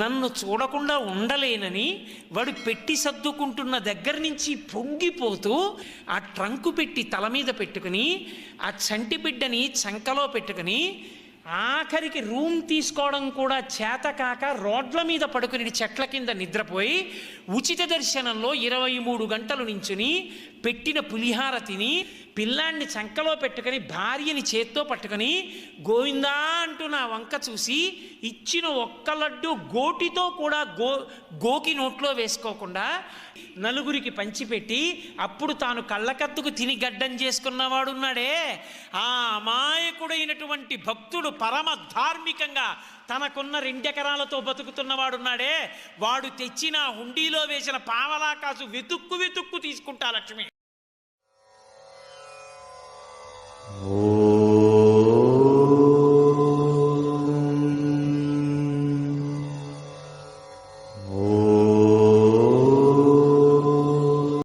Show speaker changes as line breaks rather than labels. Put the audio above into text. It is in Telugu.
నన్ను చూడకుండా ఉండలేనని వాడు పెట్టి సర్దుకుంటున్న దగ్గర నుంచి పొంగిపోతూ ఆ ట్రంకు పెట్టి తల మీద పెట్టుకుని ఆ చంటి బిడ్డని చంకలో పెట్టుకుని ఆఖరికి రూమ్ తీసుకోవడం కూడా చేతకాక రోడ్ల మీద పడుకుని చెట్ల కింద నిద్రపోయి ఉచిత దర్శనంలో ఇరవై మూడు గంటలు నించుని పెట్టిన పులిహార తిని పిల్లాన్ని చంకలో పెట్టుకుని భార్యని చేత్తో పట్టుకుని గోవిందా అంటూ నా వంక చూసి ఇచ్చిన ఒక్క లడ్డు గోటితో కూడా గో గోకి నోట్లో వేసుకోకుండా నలుగురికి పంచిపెట్టి అప్పుడు తాను కళ్ళకత్తుకు తిని గడ్డం చేసుకున్నవాడున్నాడే ఆ సేవకుడైనటువంటి భక్తుడు పరమ ధార్మికంగా తనకున్న రెండెకరాలతో బతుకుతున్నవాడున్నాడే. వాడు తెచ్చిన హుండీలో వేసిన పావలా కాసు వెతుక్కు వెతుక్కు తీసుకుంటా లక్ష్మి. ఓ